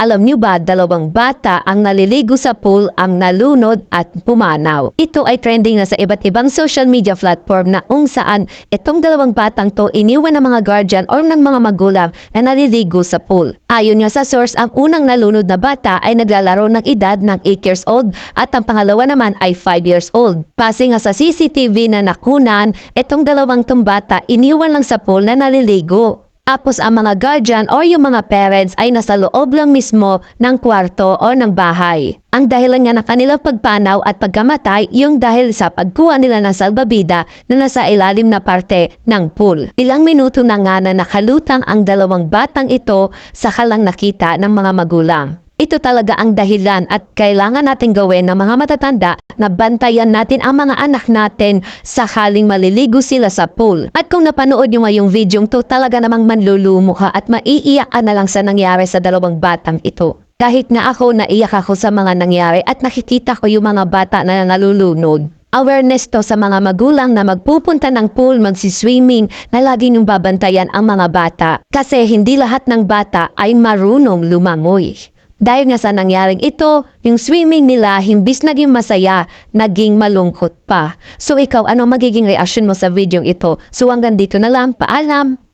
Alam niyo ba, dalawang bata ang naliligo sa pool ang nalunod at pumanaw. Ito ay trending na sa iba't ibang social media platform na kung saan itong dalawang batang to iniwan ng mga guardian or ng mga magulang na naliligo sa pool. Ayon nga sa source, ang unang nalunod na bata ay naglalaro ng edad ng 8 years old at ang pangalawa naman ay 5 years old. Pasi nga sa CCTV na nakunan, itong dalawang tong bata iniwan lang sa pool na naliligo. Tapos ang mga guardian o yung mga parents ay nasa loob lang mismo ng kwarto o ng bahay. Ang dahilan nga ng kanilang pagpanaw at pagkamatay yung dahil sa pagkuha nila ng salbabida na nasa ilalim na parte ng pool. Ilang minuto na nga na nakalutang ang dalawang batang ito sa kalang nakita ng mga magulang. Ito talaga ang dahilan at kailangan natin gawin ng mga matatanda na bantayan natin ang mga anak natin sakaling maliligo sila sa pool. At kung napanood nyo ngayong video to, talaga namang manlulumo ka at maiiyak ka na lang sa nangyari sa dalawang batang ito. Kahit nga ako naiyak ako sa mga nangyari at nakikita ko yung mga bata na nalulunod. Awareness to sa mga magulang na magpupunta ng pool magsiswimming na lagi niyong babantayan ang mga bata. Kasi hindi lahat ng bata ay marunong lumangoy. Dahil nga sa nangyaring ito, yung swimming nila himbis naging masaya, naging malungkot pa. So ikaw, ano magiging reaction mo sa video ito? So hanggang dito na lang, paalam!